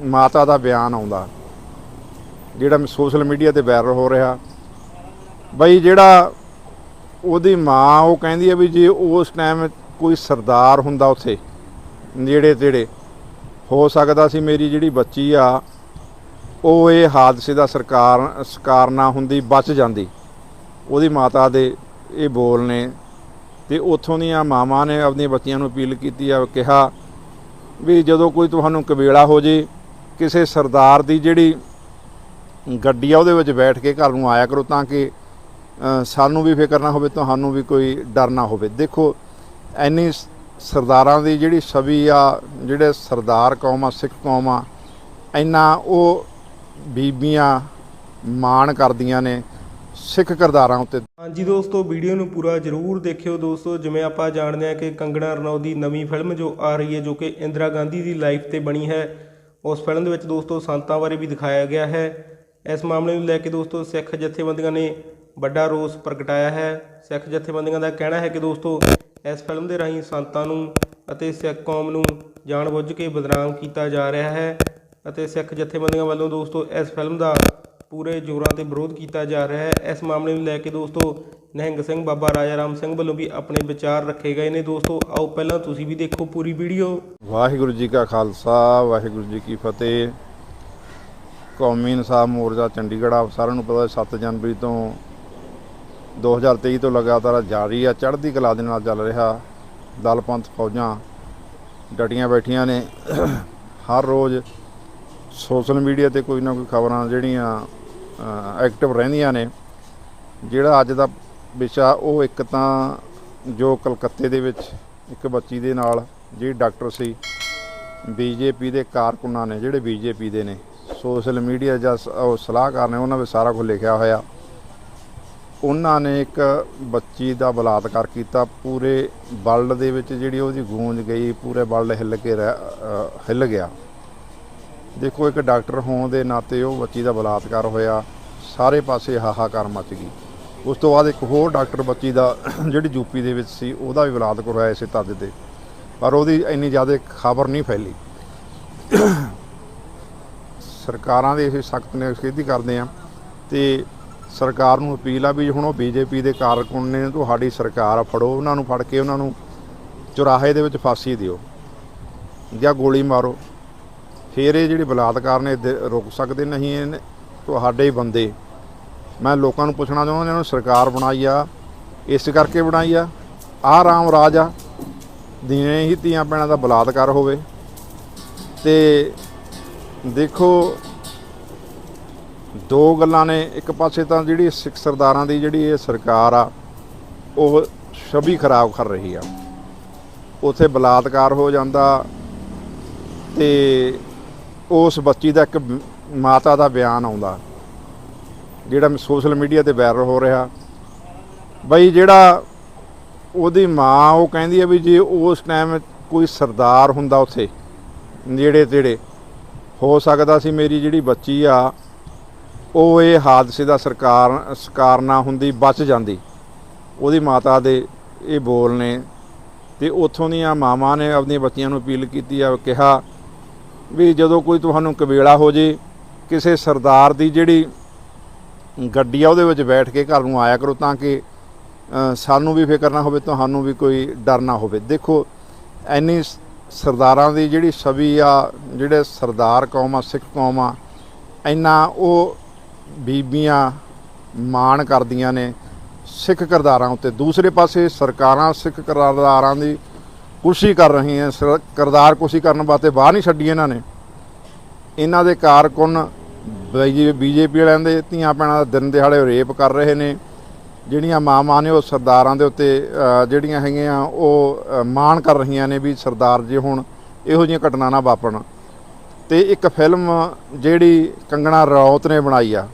ਮਾਤਾ ਦਾ ਬਿਆਨ ਆਉਂਦਾ, ਜਿਹੜਾ ਸੋਸ਼ਲ ਮੀਡੀਆ ਤੇ ਵਾਇਰਲ ਹੋ ਰਿਹਾ। ਬਈ ਜਿਹੜਾ ਉਹਦੀ ਮਾਂ, ਉਹ ਕਹਿੰਦੀ ਹੈ ਵੀ ਜੇ ਉਸ ਟਾਈਮ ਕੋਈ ਸਰਦਾਰ ਹੁੰਦਾ ਉੱਥੇ, ਨੇੜੇ ਤੇੜੇ, ਹੋ ਸਕਦਾ ਸੀ ਮੇਰੀ ਜਿਹੜੀ ਬੱਚੀ ਆ, ਉਹ ਇਹ ਹਾਦਸੇ ਦਾ ਸਰਕਾਰ ਸ਼ਿਕਾਰ ਨਾ ਹੁੰਦੀ, ਬਚ ਜਾਂਦੀ। ਉਹਦੀ ਮਾਤਾ ਦੇ ਇਹ ਬੋਲ ਨੇ, ਤੇ ਉੱਥੋਂ ਦੀਆਂ ਮਾਵਾਂ ਨੇ ਆਪਣੀਆਂ ਬੱਚੀਆਂ ਨੂੰ ਅਪੀਲ ਕੀਤੀ ਆ, ਕਿਹਾ ਵੀ ਜਦੋਂ ਕੋਈ ਤੁਹਾਨੂੰ ਕਬੀਲਾ ਹੋ ਜੇ ਕਿਸੇ ਸਰਦਾਰ ਦੀ ਜਿਹੜੀ ਗੱਡੀ ਆ, ਉਹਦੇ ਵਿੱਚ ਬੈਠ ਕੇ ਘਰ ਨੂੰ ਆਇਆ ਕਰੋ ਤਾਂ ਕਿ ਸਾਨੂੰ ਵੀ ਫਿਕਰ ਨਾ ਹੋਵੇ, ਤੁਹਾਨੂੰ ਵੀ ਕੋਈ ਡਰ ਨਾ ਹੋਵੇ। ਦੇਖੋ ਐਨੀ ਸਰਦਾਰਾਂ ਦੀ ਜਿਹੜੀ ਛਵੀ ਆ, ਜਿਹੜੇ ਸਰਦਾਰ ਕੌਮ ਆ, ਸਿੱਖ ਕੌਮ ਆ, ਇੰਨਾ ਉਹ ਬੀਬੀਆਂ ਮਾਣ ਕਰਦੀਆਂ ਨੇ ਸਿੱਖ ਕਿਰਦਾਰਾਂ ਉੱਤੇ। ਹਾਂਜੀ ਦੋਸਤੋ, ਵੀਡੀਓ ਨੂੰ ਪੂਰਾ ਜਰੂਰ ਦੇਖਿਓ ਦੋਸਤੋ। ਜਿਵੇਂ ਆਪਾਂ ਜਾਣਦੇ ਹਾਂ ਕਿ ਕੰਗਣਾ ਰਣੌਤ ਦੀ ਨਵੀਂ ਫਿਲਮ ਜੋ ਆ ਰਹੀ ਹੈ, ਜੋ ਕਿ ਇੰਦਰਾ ਗਾਂਧੀ ਦੀ ਲਾਈਫ ਤੇ ਬਣੀ ਹੈ ਉਸ ਫਿਲਮ ਦੇ ਵਿੱਚ ਦੋਸਤੋ ਸੰਤਾਂ ਬਾਰੇ ਵੀ ਦਿਖਾਇਆ ਗਿਆ ਹੈ। ਇਸ ਮਾਮਲੇ ਨੂੰ ਲੈ ਕੇ ਦੋਸਤੋ ਸਿੱਖ ਜਥੇਬੰਦੀਆਂ ਨੇ ਵੱਡਾ ਰੋਸ ਪ੍ਰਗਟਾਇਆ ਹੈ। ਸਿੱਖ ਜਥੇਬੰਦੀਆਂ ਦਾ ਕਹਿਣਾ ਹੈ ਕਿ ਦੋਸਤੋ ਇਸ ਫਿਲਮ ਦੇ ਰਾਹੀਂ ਸੰਤਾਂ ਨੂੰ ਅਤੇ ਸਿੱਖ ਕੌਮ ਨੂੰ ਜਾਣਬੁੱਝ ਕੇ ਬਦਨਾਮ ਕੀਤਾ ਜਾ ਰਿਹਾ ਹੈ ਅਤੇ ਸਿੱਖ ਜਥੇਬੰਦੀਆਂ ਵੱਲੋਂ ਦੋਸਤੋ ਇਸ ਫਿਲਮ ਦਾ ਪੂਰੇ ਜ਼ੋਰਾਂ ਤੇ ਵਿਰੋਧ ਕੀਤਾ ਜਾ ਰਿਹਾ ਹੈ। ਇਸ ਮਾਮਲੇ ਨੂੰ ਲੈ ਕੇ ਦੋਸਤੋ, ਨਿਹੰਗ ਸਿੰਘ ਬਾਬਾ ਰਾਜਾ ਰਾਮ ਸਿੰਘ ਵੱਲੋਂ ਵੀ ਆਪਣੇ ਵਿਚਾਰ ਰੱਖੇ ਗਏ ਨੇ। ਦੋਸਤੋ, ਆਓ ਪਹਿਲਾਂ ਤੁਸੀਂ ਵੀ ਦੇਖੋ ਪੂਰੀ ਵੀਡੀਓ। ਵਾਹਿਗੁਰੂ ਜੀ ਕਾ ਖਾਲਸਾ, ਵਾਹਿਗੁਰੂ ਜੀ ਕੀ ਫਤਿਹ। ਕੌਮੀ ਇਨਸਾਫ ਮੋਰਚਾ ਚੰਡੀਗੜ੍ਹ, ਆਪ ਸਾਰਿਆਂ ਨੂੰ ਪਤਾ 7 ਜਨਵਰੀ ਤੋਂ 2023 ਤੋਂ ਲਗਾਤਾਰ ਜਾਰੀ ਆ, ਚੜ੍ਹਦੀ ਕਲਾ ਦੇ ਨਾਲ ਚੱਲ ਰਿਹਾ ਦਲ ਪੰਥ ਫੌਜਾਂ। ਡਟੀਆਂ ਬੈਠੀਆਂ ਨੇ। ਹਰ ਰੋਜ਼ ਸੋਸ਼ਲ ਮੀਡੀਆ ਤੇ ਕੋਈ ਨਾ ਕੋਈ ਖਬਰਾਂ ਜਿਹੜੀਆਂ ਐਕਟਿਵ ਰਹਿੰਦੀਆਂ ਨੇ। ਜਿਹੜਾ ਅੱਜ ਦਾ ਵਿਸ਼ਾ, ਉਹ ਇੱਕ ਤਾਂ ਜੋ ਕਲਕੱਤੇ ਦੇ ਵਿੱਚ ਇੱਕ ਬੱਚੀ ਦੇ ਨਾਲ ਜਿਹੜੀ ਡਾਕਟਰ ਸੀ ਬੀਜੇਪੀ ਦੇ ਕਾਰਕੁਨਾਂ ਨੇ, ਜਿਹੜੇ ਬੀਜੇਪੀ ਦੇ ਨੇ। ਸੋਸ਼ਲ ਮੀਡੀਆ ਜਾਂ ਸ- ਉਹ ਸਲਾਹਕਾਰ ਨੇ, ਉਹਨਾਂ ਵਿੱਚ ਸਾਰਾ ਕੁਝ ਲਿਖਿਆ ਹੋਇਆ। ਉਹਨਾਂ ਨੇ ਇੱਕ ਬੱਚੀ ਦਾ ਬਲਾਤਕਾਰ ਕੀਤਾ। ਪੂਰੇ ਵਰਲਡ ਦੇ ਵਿੱਚ ਜਿਹੜੀ ਉਹਦੀ ਗੂੰਜ ਗਈ, ਪੂਰੇ ਵਰਲਡ ਹਿੱਲ ਕੇ ਰਹਿ- ਹਿੱਲ ਗਿਆ। ਦੇਖੋ, ਇੱਕ ਡਾਕਟਰ ਹੋਣ ਦੇ ਨਾਤੇ ਉਹ ਬੱਚੀ ਦਾ ਬਲਾਤਕਾਰ ਹੋਇਆ, ਸਾਰੇ ਪਾਸੇ ਹਾਹਾਕਾਰ ਮਚ ਗਈ। ਉਸ ਤੋਂ ਬਾਅਦ ਇੱਕ ਹੋਰ ਡਾਕਟਰ ਬੱਚੀ ਦਾ ਜਿਹੜੀ ਯੂਪੀ ਦੇ ਵਿੱਚ ਸੀ, ਉਹਦਾ ਵੀ ਬਲਾਤਕਾਰ ਹੋਇਆ ਇਸੇ ਤੱਜ ਤੇ ਪਰ ਉਹਦੀ ਇੰਨੀ ਜ਼ਿਆਦਾ ਖਬਰ ਨਹੀਂ ਫੈਲੀ। ਸਰਕਾਰਾਂ ਦੇ ਅਸੀਂ ਸਖਤ ਨਿਖੇਧੀ ਕਰਦੇ ਆ ਤੇ ਸਰਕਾਰ ਨੂੰ ਅਪੀਲ ਆ ਵੀ ਹੁਣ ਉਹ ਬੀਜੇਪੀ ਦੇ ਕਾਰਕੁਨ ਨੇ, ਤੁਹਾਡੀ ਸਰਕਾਰ ਫੜੋ ਉਹਨਾਂ ਨੂੰ, ਫੜ ਕੇ ਉਹਨਾਂ ਨੂੰ ਚੁਰਾਹੇ ਦੇ ਵਿੱਚ ਫਾਂਸੀ ਦਿਓ। ਜਾਂ ਗੋਲੀ ਮਾਰੋ। ਫਿਰ ਇਹ ਜਿਹੜੇ ਬਲਾਤਕਾਰ ਨੇ ਇੱਥੇ ਰੁਕ ਸਕਦੇ ਨਹੀਂ ਇਹ ਤੁਹਾਡੇ ਹੀ ਬੰਦੇ। ਮੈਂ ਲੋਕਾਂ ਨੂੰ ਪੁੱਛਣਾ ਚਾਹੁੰਦਾ ਇਹਨਾਂ ਨੂੰ ਸਰਕਾਰ ਬਣਾਈ ਆ, ਇਸ ਕਰਕੇ ਬਣਾਈ ਆ। ਆਹ ਰਾਮ ਰਾਜ ਆ ਦਿਨੇ ਹੀ ਧੀਆਂ ਭੈਣਾਂ ਦਾ ਬਲਾਤਕਾਰ ਹੋਵੇ। ਤੇ ਦੇਖੋ, ਦੋ ਗੱਲਾਂ ਨੇ, ਇੱਕ ਪਾਸੇ ਤਾਂ ਜਿਹੜੀ ਸਿੱਖ ਸਰਦਾਰਾਂ ਦੀ ਜਿਹੜੀ ਇਹ ਸਰਕਾਰ ਆ, ਉਹ ਛਵੀ ਖਰਾਬ ਕਰ ਰਹੀ ਆ। ਉਥੇ ਬਲਾਤਕਾਰ ਹੋ ਜਾਂਦਾ ਤੇ ਉਸ ਬੱਚੀ ਦਾ ਇੱਕ ਮਾਤਾ ਦਾ ਬਿਆਨ ਆਉਂਦਾ। ਜਿਹੜਾ ਸੋਸ਼ਲ ਮੀਡੀਆ ਤੇ ਵਾਇਰਲ ਹੋ ਰਿਹਾ। ਬਈ ਜਿਹੜਾ ਉਹਦੀ ਮਾਂ, ਉਹ ਕਹਿੰਦੀ ਹੈ ਵੀ ਜੇ ਉਸ ਟਾਈਮ ਕੋਈ ਸਰਦਾਰ ਹੁੰਦਾ ਉੱਥੇ, ਨੇੜੇ ਤੇੜੇ, ਹੋ ਸਕਦਾ ਸੀ ਮੇਰੀ ਜਿਹੜੀ ਬੱਚੀ ਆ, ਉਹ ਇਹ ਹਾਦਸੇ ਦਾ ਸਰਕਾਰ ਸ਼ਿਕਾਰ ਨਾ ਹੁੰਦੀ, ਬਚ ਜਾਂਦੀ। ਉਹਦੀ ਮਾਤਾ ਦੇ ਇਹ ਬੋਲ ਨੇ, ਤੇ ਉੱਥੋਂ ਦੀਆਂ ਮਾਵਾਂ ਨੇ ਆਪਣੀਆਂ ਬੱਚੀਆਂ ਨੂੰ ਅਪੀਲ ਕੀਤੀ ਆ, ਕਿਹਾ ਵੀ ਜਦੋਂ ਕੋਈ ਤੁਹਾਨੂੰ ਕਬੀਲਾ ਹੋ ਜੇ, ਕਿਸੇ ਸਰਦਾਰ ਦੀ ਜਿਹੜੀ ਗੱਡੀ ਆ ਉਹਦੇ ਵਿੱਚ ਬੈਠ ਕੇ ਘਰ ਨੂੰ ਆਇਆ ਕਰੋ ਤਾਂ ਕਿ ਸਾਨੂੰ ਵੀ ਫਿਕਰ ਨਾ ਹੋਵੇ, ਤੁਹਾਨੂੰ ਵੀ ਕੋਈ ਡਰ ਨਾ ਹੋਵੇ। ਦੇਖੋ ਐਨੀ ਸਰਦਾਰਾਂ ਦੀ ਜਿਹੜੀ ਛਵੀ ਆ, ਜਿਹੜੇ ਸਰਦਾਰ ਕੌਮ ਆ, ਸਿੱਖ ਕੌਮ ਆ, ਇੰਨਾ ਉਹ ਬੀਬੀਆਂ ਮਾਣ ਕਰਦੀਆਂ ਨੇ ਸਿੱਖ ਕਿਰਦਾਰਾਂ ਉੱਤੇ। ਦੂਸਰੇ ਪਾਸੇ ਸਰਕਾਰਾਂ ਸਿੱਖ ਕਿਰਦਾਰਾਂ ਦੀ ਕੁਸ਼ੀ ਕਰ ਰਹੀਆਂ ਸਰ- ਕਰਦਾਰ ਕੁਸ਼ੀ ਕਰਨ ਵਾਸਤੇ ਬਾਹਰ ਨਹੀਂ ਛੱਡੀ ਇਹਨਾਂ ਨੇ। ਇਹਨਾਂ ਦੇ ਕਾਰਕੁਨ ਬੀਜੇਪੀ ਵਾਲਿਆਂ ਦੇ ਧੀਆਂ ਭੈਣਾਂ ਦਾ ਦਿਨ ਦਿਹਾੜੇ ਰੇਪ ਕਰ ਰਹੇ ਨੇ। ਜਿਹੜੀਆਂ ਮਾਵਾਂ ਨੇ ਉਹ ਸਰਦਾਰਾਂ ਦੇ ਉੱਤੇ ਜਿਹੜੀਆਂ ਹੈਗੀਆਂ, ਉਹ ਮਾਣ ਕਰ ਰਹੀਆਂ ਨੇ ਵੀ ਸਰਦਾਰ ਜੇ ਹੁਣ ਇਹੋ ਜਿਹੀਆਂ ਘਟਨਾ ਨਾ ਵਾਪਰਨ। ਤੇ ਇੱਕ ਫਿਲਮ ਜਿਹੜੀ ਕੰਗਣਾ ਰਣੌਤ ਨੇ ਬਣਾਈ ਆ,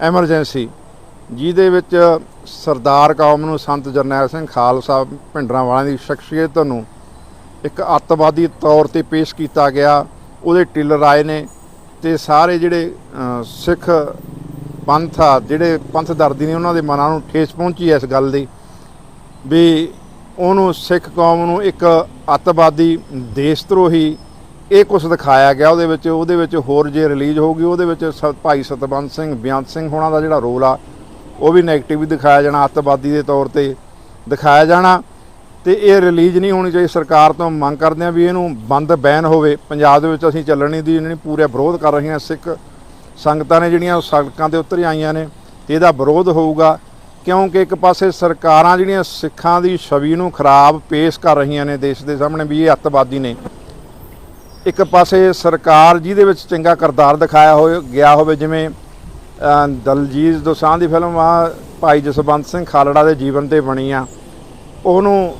ਐਮਰਜੈਂਸੀ, ਜਿਹਦੇ ਵਿੱਚ ਸਰਦਾਰ ਕੌਮ ਨੂੰ ਸੰਤ ਜਰਨੈਲ ਸਿੰਘ ਖਾਲਸਾ ਭਿੰਡਰਾਂ ਵਾਲਿਆਂ ਦੀ ਸ਼ਖਸੀਅਤ ਨੂੰ ਇੱਕ ਅੱਤਵਾਦੀ ਤੌਰ ਤੇ ਪੇਸ਼ ਕੀਤਾ ਗਿਆ। ਉਹਦੇ ਟਿਲਰ ਆਏ ਨੇ ਤੇ ਸਾਰੇ ਜਿਹੜੇ ਸਿੱਖ ਪੰਥ ਆ, ਜਿਹੜੇ ਪੰਥ ਦਰਦੀ ਨੇ, ਉਹਨਾਂ ਦੇ ਮਨਾਂ ਨੂੰ ਠੇਸ ਪਹੁੰਚੀ ਹੈ ਇਸ ਗੱਲ ਦੀ ਵੀ ਉਹਨੂੰ ਸਿੱਖ ਕੌਮ ਨੂੰ ਇੱਕ ਅੱਤਵਾਦੀ ਦੇਸ਼ ਧਰੋਹੀ ਇਹ ਕੁਝ ਦਿਖਾਇਆ ਗਿਆ। ਉਹਦੇ ਵਿੱਚ ਉਹਦੇ ਵਿੱਚ ਹੋਰ ਜੇ ਰਿਲੀਜ਼ ਹੋਊਗੀ ਉਹਦੇ ਵਿੱਚ ਸ- ਭਾਈ ਸਤਵੰਤ ਸਿੰਘ ਬਿਆੰਤ ਸਿੰਘ ਹੋਣਾ ਦਾ ਜਿਹੜਾ ਰੋਲ ਆ ਉਹ ਵੀ ਨੈਗੇਟਿਵ ਹੀ ਦਿਖਾਇਆ ਜਾਣਾ, ਅੱਤਵਾਦੀ ਦੇ ਤੌਰ ਤੇ ਦਿਖਾਇਆ ਜਾਣਾ ਤੇ ਇਹ ਰਿਲੀਜ਼ ਨਹੀਂ ਹੋਣੀ ਚਾਹੀਦੀ। ਸਰਕਾਰ ਤੋਂ ਮੰਗ ਕਰਦੇ ਆ ਵੀ ਇਹਨੂੰ ਬੰਦ ਬੈਨ ਹੋਵੇ। ਪੰਜਾਬ ਦੇ ਵਿੱਚ ਅਸੀਂ ਚੱਲਣ ਦੀ ਜਿਹੜੀ ਪੂਰੇ ਵਿਰੋਧ ਕਰ ਰਹੀਆਂ ਸਿੱਖ ਸੰਗਤਾਂ ਨੇ, ਜਿਹੜੀਆਂ ਉਹ ਸੜਕਾਂ ਤੇ ਉਤਰ ਆਈਆਂ ਨੇ, ਤੇ ਇਹਦਾ ਵਿਰੋਧ ਹੋਊਗਾ। ਕਿਉਂਕਿ ਇੱਕ ਪਾਸੇ ਸਰਕਾਰਾਂ ਜਿਹੜੀਆਂ ਸਿੱਖਾਂ ਦੀ ਛਵੀ ਨੂੰ ਖਰਾਬ ਪੇਸ਼ ਕਰ ਰਹੀਆਂ ਨੇ ਦੇਸ਼ ਦੇ ਸਾਹਮਣੇ ਵੀ ਇਹ ਅੱਤਵਾਦੀ ਨੇ। ਇੱਕ ਪਾਸੇ ਸਰਕਾਰ ਜਿਹਦੇ ਵਿੱਚ ਚੰਗਾ ਕਿਰਦਾਰ ਦਿਖਾਇਆ ਹੋਇਆ, ਗਿਆ ਹੋਵੇ, ਜਿਵੇਂ ਦਲਜੀਤ ਦੋਸਾਂਝ ਦੀ ਫਿਲਮ ਆ, ਭਾਈ ਜਸਵੰਤ ਸਿੰਘ ਖਾਲੜਾ ਦੇ ਜੀਵਨ ਤੇ ਬਣੀ ਆ। ਉਹਨੂੰ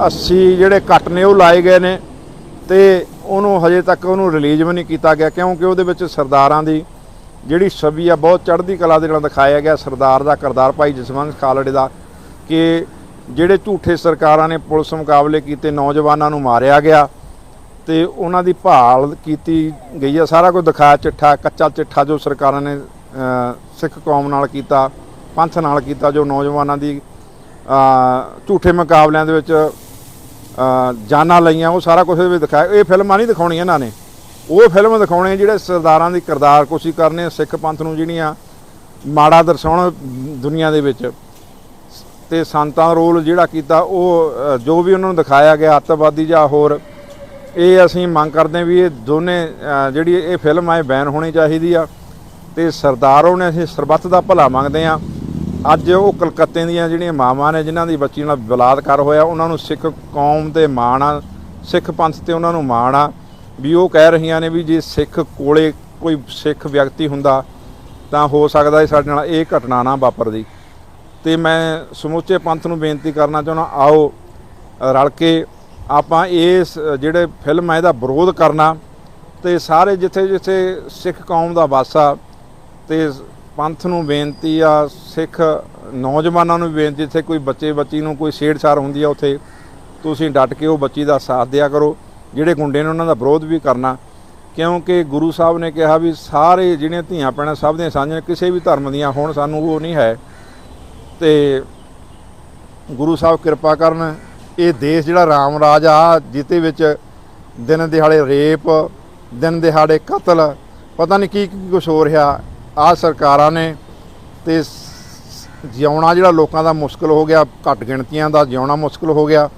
80 ਜਿਹੜੇ ਕੱਟ ਨੇ, ਉਹ ਲਾਏ ਗਏ ਨੇ ਤੇ ਉਹਨੂੰ ਹਜੇ ਤੱਕ ਉਹਨੂੰ ਰਿਲੀਜ਼ ਵੀ ਨਹੀਂ ਕੀਤਾ ਗਿਆ, ਕਿਉਂਕਿ ਉਹਦੇ ਵਿੱਚ ਸਰਦਾਰਾਂ ਦੀ ਜਿਹੜੀ ਛਵੀ ਆ, ਬਹੁਤ ਚੜ੍ਹਦੀ ਕਲਾ ਦੇ ਨਾਲ ਦਿਖਾਇਆ ਗਿਆ। ਸਰਦਾਰ ਦਾ ਕਰਦਾਰ ਭਾਈ ਜਸਵੰਤ ਖਾਲੜੇ ਦਾ ਕਿ ਜਿਹੜੇ ਝੂਠੇ ਸਰਕਾਰਾਂ ਨੇ ਪੁਲਿਸ ਮੁਕਾਬਲੇ ਕੀਤੇ, ਨੌਜਵਾਨਾਂ ਨੂੰ ਮਾਰਿਆ ਗਿਆ। ਤੇ ਉਹਨਾਂ ਦੀ ਭਾਲ ਕੀਤੀ ਗਈ ਆ। ਸਾਰਾ ਕੁਝ ਦਿਖਾਇਆ, ਚਿੱਠਾ, ਕੱਚਾ ਚਿੱਠਾ ਜੋ ਸਰਕਾਰਾਂ ਨੇ ਸਿੱਖ ਕੌਮ ਨਾਲ ਕੀਤਾ, ਪੰਥ ਨਾਲ ਕੀਤਾ, ਜੋ ਨੌਜਵਾਨਾਂ ਦੀ ਝੂਠੇ ਮੁਕਾਬਲਿਆਂ ਦੇ ਵਿੱਚ ਜਾਨਾਂ ਲਈਆਂ, ਉਹ ਸਾਰਾ ਕੁਝ ਇਹਦੇ ਦਿਖਾਇਆ। ਇਹ ਫਿਲਮਾਂ ਨਹੀਂ ਦਿਖਾਉਣੀਆਂ ਇਹਨਾਂ ਨੇ। ਉਹ ਫਿਲਮ ਦਿਖਾਉਣੇ ਜਿਹੜੇ ਸਰਦਾਰਾਂ ਦੀ ਕਿਰਦਾਰ ਕੋਸ਼ੀ ਕਰਨੇ ਸਿੱਖ ਪੰਥ ਨੂੰ ਜਿਹੜੀਆਂ ਮਾੜਾ ਦਰਸਾਉਣ ਦੁਨੀਆ ਦੇ ਵਿੱਚ। ਤੇ ਸੰਤਾਂ ਦਾ ਰੋਲ ਜਿਹੜਾ ਕੀਤਾ, ਉਹ ਜੋ ਵੀ ਉਹਨਾਂ ਨੂੰ ਦਿਖਾਇਆ ਗਿਆ, ਅੱਤਵਾਦੀ ਜਾਂ ਹੋਰ ਇਹ ਅਸੀਂ ਮੰਗ ਕਰਦੇ ਹਾਂ ਵੀ ਇਹ ਦੋਨੇ ਜਿਹੜੀ ਇਹ ਫਿਲਮ ਆ ਇਹ ਬੈਨ ਹੋਣੀ ਚਾਹੀਦੀ ਆ ਤੇ ਸਰਦਾਰੋਂ ਨੇ ਅਸੀਂ ਸਰਬੱਤ ਦਾ ਭਲਾ ਮੰਗਦੇ ਆ ਅੱਜ ਉਹ ਕਲਕੱਤੇ ਦੀਆਂ ਜਿਹੜੀਆਂ ਮਾਵਾਂ ਨੇ, ਜਿਨ੍ਹਾਂ ਦੀ ਬੱਚੀ ਨਾਲ ਬਲਾਤਕਾਰ ਹੋਇਆ, ਉਹਨਾਂ ਨੂੰ ਸਿੱਖ ਕੌਮ ਤੇ ਮਾਣ ਆ, ਸਿੱਖ ਪੰਥ ਤੇ ਉਹਨਾਂ ਨੂੰ ਮਾਣ ਆ, ਵੀ ਉਹ ਕਹਿ ਰਹੀਆਂ ਨੇ ਵੀ ਜੇ ਸਿੱਖ ਕੋਲੇ ਕੋਈ ਸਿੱਖ ਵਿਅਕਤੀ ਹੁੰਦਾ, ਤਾਂ ਹੋ ਸਕਦਾ ਹੈ ਸਾਡੇ ਨਾਲ ਇਹ ਘਟਨਾ ਨਾ ਵਾਪਰਦੀ। ਤੇ ਮੈਂ ਸਮੁੱਚੇ ਪੰਥ ਨੂੰ ਬੇਨਤੀ ਕਰਨਾ ਚਾਹੁੰਦਾ, ਆਓ ਰਲ ਕੇ ਆਪਾਂ ਇਸ ਜਿਹੜੇ ਫਿਲਮ ਆ ਇਹਦਾ ਵਿਰੋਧ ਕਰਨਾ ਤੇ ਸਾਰੇ ਜਿੱਥੇ ਜਿੱਥੇ ਸਿੱਖ ਕੌਮ ਦਾ ਵਾਸਾ ਤੇ ਪੰਥ ਨੂੰ ਬੇਨਤੀ ਆ, ਸਿੱਖ ਨੌਜਵਾਨਾਂ ਨੂੰ ਵੀ ਬੇਨਤੀ, ਜਿੱਥੇ ਕੋਈ ਬੱਚੇ, ਬੱਚੀ ਨੂੰ ਕੋਈ ਛੇੜਛਾੜ ਹੁੰਦੀ ਆ ਉੱਥੇ, ਤੁਸੀਂ ਡਟ ਕੇ ਉਹ ਬੱਚੀ ਦਾ ਸਾਥ ਦਿਆ ਕਰੋ। ਜਿਹੜੇ ਗੁੰਡੇ ਨੇ ਉਹਨਾਂ ਦਾ ਵਿਰੋਧ ਵੀ ਕਰਨਾ, ਕਿਉਂਕਿ ਗੁਰੂ ਸਾਹਿਬ ਨੇ ਕਿਹਾ ਵੀ ਸਾਰੇ ਜਿਹੜੀਆਂ ਧੀਆਂ ਪੈਣਾ ਸਭ ਦੀਆਂ ਸਾਂਝੀਆਂ, ਕਿਸੇ ਵੀ ਧਰਮ ਦੀਆਂ ਹੋਣ, ਸਾਨੂੰ ਉਹ ਨਹੀਂ ਹੈ। ਤੇ ਗੁਰੂ ਸਾਹਿਬ ਕਿਰਪਾ ਕਰਨ ਇਹ ਦੇਸ਼ ਜਿਹੜਾ ਰਾਮ ਰਾਜ ਆ ਜਿੱਤੇ ਵਿੱਚ ਦਿਨ ਦਿਹਾੜੇ ਰੇਪ, ਦਿਨ ਦਿਹਾੜੇ ਕਤਲ, ਪਤਾ ਨਹੀਂ ਕੀ ਕੀ ਕੁਝ ਹੋ ਰਿਹਾ। ਆ ਸਰਕਾਰਾਂ ਨੇ ਤੇ ਜਿਉਣਾ ਜਿਹੜਾ ਲੋਕਾਂ ਦਾ ਮੁਸ਼ਕਲ ਹੋ ਗਿਆ, ਘੱਟ ਗਿਣਤੀਆਂ ਦਾ ਜਿਉਣਾ ਮੁਸ਼ਕਲ ਹੋ ਗਿਆ।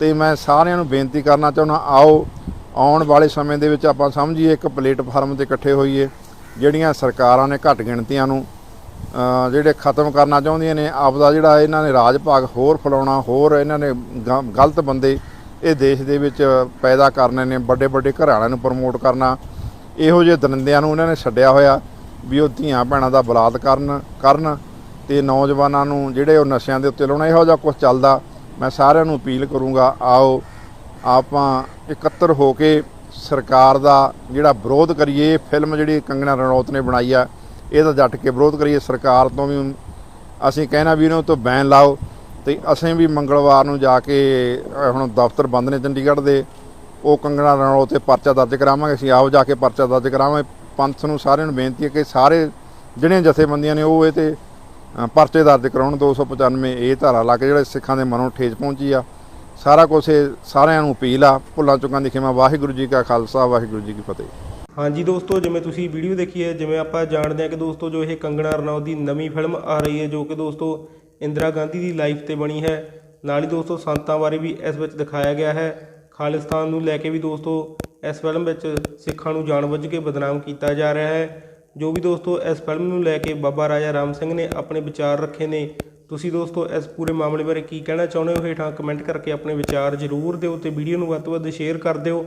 ਤੇ ਮੈਂ ਸਾਰਿਆਂ ਨੂੰ ਬੇਨਤੀ ਕਰਨਾ ਚਾਹੁੰਦਾ, ਆਓ, ਆਉਣ ਵਾਲੇ ਸਮੇਂ ਦੇ ਵਿੱਚ ਆਪਾਂ ਸਮਝੀਏ, ਇੱਕ ਪਲੇਟਫਾਰਮ ਤੇ ਇਕੱਠੇ ਹੋਈਏ, ਜਿਹੜੀਆਂ ਸਰਕਾਰਾਂ ਨੇ ਘੱਟ ਗਿਣਤੀਆਂ ਨੂੰ ਜਿਹੜੇ ਖਤਮ ਕਰਨਾ ਚਾਹੁੰਦੀਆਂ ਨੇ, ਆਪਦਾ ਜਿਹੜਾ ਇਹਨਾਂ ਨੇ ਰਾਜ ਭਾਗ ਹੋਰ ਫੈਲਾਉਣਾ, ਹੋਰ ਇਹਨਾਂ ਨੇ ਗ- ਗਲਤ ਬੰਦੇ ਇਹ ਦੇਸ਼ ਦੇ ਵਿੱਚ ਪੈਦਾ ਕਰਨੇ ਨੇ ਵੱਡੇ ਵੱਡੇ ਘਰਾਣਿਆਂ ਨੂੰ ਪ੍ਰਮੋਟ ਕਰਨਾ। ਇਹੋ ਜਿਹੇ ਦਰਿੰਦਿਆਂ ਨੂੰ ਇਹਨਾਂ ਨੇ ਛੱਡਿਆ ਹੋਇਆ ਵੀ ਉਹ ਧੀਆਂ ਭੈਣਾਂ ਦਾ ਬਲਾਤਕਾਰ ਕਰਨ ਕਰਨ ਤੇ ਨੌਜਵਾਨਾਂ ਨੂੰ ਜਿਹੜੇ ਉਹ ਨਸ਼ਿਆਂ ਦੇ ਉੱਤੇ ਲਾਉਣਾ, ਇਹੋ ਜਿਹਾ ਕੁਝ ਚੱਲਦਾ। ਮੈਂ ਸਾਰਿਆਂ ਨੂੰ ਅਪੀਲ ਕਰੂੰਗਾ, ਆਓ ਆਪਾਂ ਇਕੱਤਰ ਹੋ ਕੇ ਸਰਕਾਰ ਦਾ ਜਿਹੜਾ ਵਿਰੋਧ ਕਰੀਏ ਫਿਲਮ ਜਿਹੜੀ ਕੰਗਣਾ ਰਣੌਤ ਨੇ ਬਣਾਈ ਆ ਇਹਦਾ ਜੱਟ ਕੇ ਵਿਰੋਧ ਕਰੀਏ, ਸਰਕਾਰ ਤੋਂ ਵੀ ਅਸੀਂ ਕਹਿਣਾ ਵੀ ਇਹਨਾਂ ਤੋਂ ਬੈਨ ਲਾਓ ਤੇ ਅਸੀਂ ਵੀ ਮੰਗਲਵਾਰ ਨੂੰ ਜਾ ਕੇ ਹੁਣ ਦਫ਼ਤਰ ਬੰਦ ਨੇ ਚੰਡੀਗੜ੍ਹ ਦੇ, ਉਹ ਕੰਗਣਾ ਰਣੌਤ ਤੇ ਪਰਚਾ ਦਰਜ ਕਰਾਵਾਂਗੇ, ਅਸੀਂ ਆਪ ਜਾ ਕੇ ਪਰਚਾ ਦਰਜ ਕਰਾਵਾਂਗੇ। ਪੰਥ ਨੂੰ ਸਾਰਿਆਂ ਨੂੰ ਬੇਨਤੀ ਹੈ ਕਿ ਸਾਰੇ ਜਿਹੜੀਆਂ ਜਥੇਬੰਦੀਆਂ ਨੇ ਉਹ ਇਹ ਤੇ ਪਰਚੇ ਦਰਜ ਕਰਾਉਣ 295 ਇਹ ਧਾਰਾ ਲਾ ਕੇ ਜਿਹੜੇ ਸਿੱਖਾਂ ਦੇ ਮਨੋਂ ਠੇਸ ਪਹੁੰਚੀ ਆ, ਸਾਰਾ ਕੁਝ ਇਹ ਸਾਰਿਆਂ ਨੂੰ ਅਪੀਲ ਆ। ਭੁੱਲਾਂ ਚੁੱਕਾਂ ਦੀ ਖਿਮਾ। ਵਾਹਿਗੁਰੂ ਜੀ ਕਾ ਖਾਲਸਾ, ਵਾਹਿਗੁਰੂ ਜੀ ਕੀ ਫਤਿਹ। ਹਾਂਜੀ ਦੋਸਤੋ, ਜਿਵੇਂ ਤੁਸੀਂ ਵੀਡੀਓ ਦੇਖੀ ਹੈ, ਜਿਵੇਂ ਆਪਾਂ ਜਾਣਦੇ ਹਾਂ ਕਿ ਦੋਸਤੋ, ਜੋ ਇਹ ਕੰਗਣਾ ਰਣੌਤ ਦੀ ਨਵੀਂ ਫਿਲਮ ਆ ਰਹੀ ਹੈ, ਜੋ ਕਿ ਦੋਸਤੋ ਇੰਦਰਾ ਗਾਂਧੀ ਦੀ ਲਾਈਫ ਤੇ ਬਣੀ ਹੈ। ਨਾਲ ਹੀ ਦੋਸਤੋ, ਸੰਤਾਂ ਬਾਰੇ ਵੀ ਇਸ ਵਿੱਚ ਦਿਖਾਇਆ ਗਿਆ ਹੈ। ਖਾਲਿਸਤਾਨ ਨੂੰ ਲੈ ਕੇ ਵੀ ਦੋਸਤੋ, ਇਸ ਫਿਲਮ ਵਿੱਚ ਸਿੱਖਾਂ ਨੂੰ ਜਾਣਬੁੱਝ ਕੇ ਬਦਨਾਮ ਕੀਤਾ ਜਾ ਰਿਹਾ ਹੈ। ਜੋ ਵੀ ਦੋਸਤੋ, ਇਸ ਫਿਲਮ ਨੂੰ ਲੈ ਕੇ ਬਾਬਾ ਰਾਜਾ ਰਾਮ ਸਿੰਘ ਨੇ ਆਪਣੇ ਵਿਚਾਰ ਰੱਖੇ ਨੇ। ਤੁਸੀਂ ਦੋਸਤੋ, ਇਸ ਪੂਰੇ ਮਾਮਲੇ ਬਾਰੇ ਕੀ ਕਹਿਣਾ ਚਾਹੁੰਦੇ ਹੋ? ਹੇਠਾਂ ਕਮੈਂਟ ਕਰਕੇ ਆਪਣੇ ਵਿਚਾਰ ਜ਼ਰੂਰ ਦਿਓ ਤੇ ਵੀਡੀਓ ਨੂੰ ਵੱਧ ਤੋਂ ਵੱਧ ਸ਼ੇਅਰ ਕਰ ਦਿਓ।